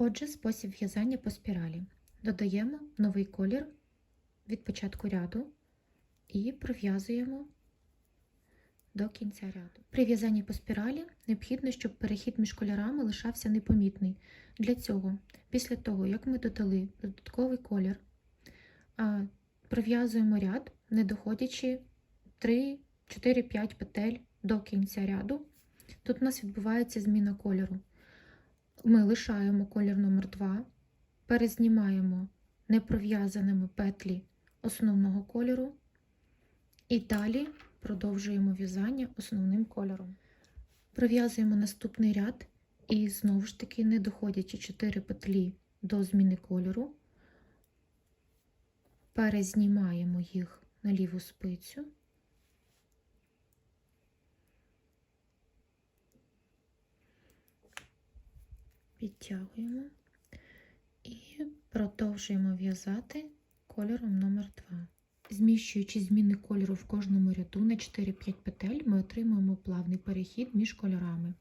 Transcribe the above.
Отже, спосіб в'язання по спіралі. Додаємо новий колір від початку ряду і пров'язуємо до кінця ряду. При в'язанні по спіралі необхідно, щоб перехід між кольорами лишався непомітний. Для цього, після того, як ми додали додатковий колір, пров'язуємо ряд, не доходячи 3, 4, 5 петель до кінця ряду. Тут у нас відбувається зміна кольору. Ми лишаємо колір номер 2 перезнімаємо непров'язаними петлі основного кольору і далі продовжуємо в'язання основним кольором. Пров'язуємо наступний ряд і знову ж таки, не доходячи 4 петлі до зміни кольору, перезнімаємо їх на ліву спицю. Підтягуємо і продовжуємо в'язати кольором номер 2 Зміщуючи зміни кольору в кожному ряду на 4-5 петель, ми отримуємо плавний перехід між кольорами.